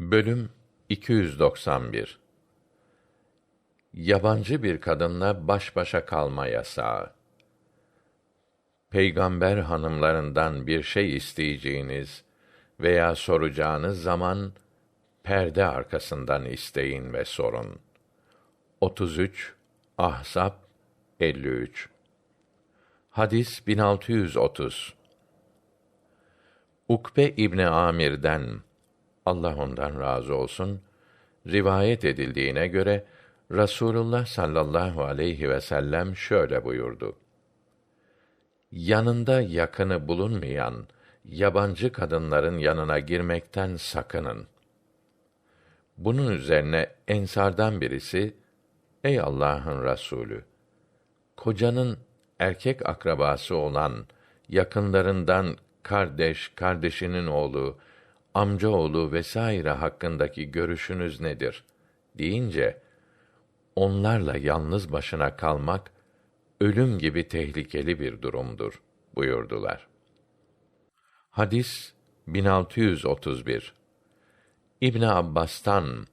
Bölüm 291 Yabancı bir kadınla baş başa kalma yasağı. Peygamber hanımlarından bir şey isteyeceğiniz veya soracağınız zaman perde arkasından isteyin ve sorun. 33 Ahzab 53 Hadis 1630 Ukbe İbni Amir'den Allah ondan razı olsun rivayet edildiğine göre Rasulullah sallallahu aleyhi ve sellem şöyle buyurdu. Yanında yakını bulunmayan yabancı kadınların yanına girmekten sakının. Bunun üzerine ensardan birisi, Ey Allah'ın Resulü! Kocanın erkek akrabası olan yakınlarından kardeş, kardeşinin oğlu, amcaoğlu vesaire hakkındaki görüşünüz nedir? deyince onlarla yalnız başına kalmak ölüm gibi tehlikeli bir durumdur buyurdular. Hadis 1631 İbn Abbas'tan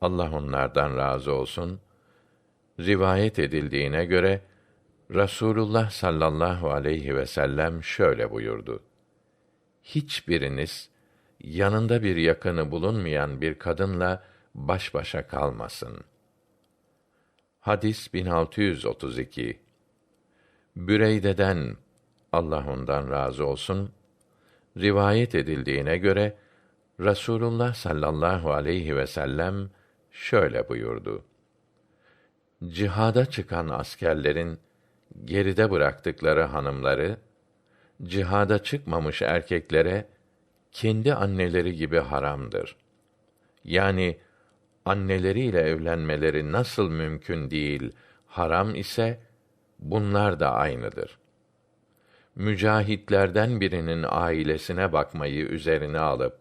Allah onlardan razı olsun rivayet edildiğine göre Rasulullah sallallahu aleyhi ve sellem şöyle buyurdu. Hiçbiriniz yanında bir yakını bulunmayan bir kadınla baş başa kalmasın. Hadis 1632 Büreyde'den Allah ondan razı olsun rivayet edildiğine göre Rasulullah sallallahu aleyhi ve sellem şöyle buyurdu. Cihada çıkan askerlerin geride bıraktıkları hanımları cihada çıkmamış erkeklere kendi anneleri gibi haramdır. Yani anneleriyle evlenmeleri nasıl mümkün değil, haram ise bunlar da aynıdır. Mücahitlerden birinin ailesine bakmayı üzerine alıp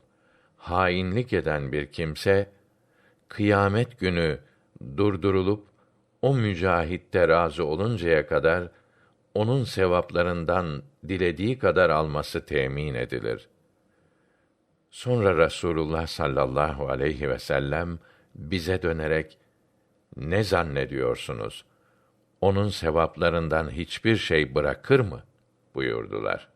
hainlik eden bir kimse kıyamet günü durdurulup o mücahitte razı oluncaya kadar onun sevaplarından dilediği kadar alması temin edilir. Sonra Rasulullah sallallahu aleyhi ve sellem bize dönerek ne zannediyorsunuz? Onun sevaplarından hiçbir şey bırakır mı? buyurdular.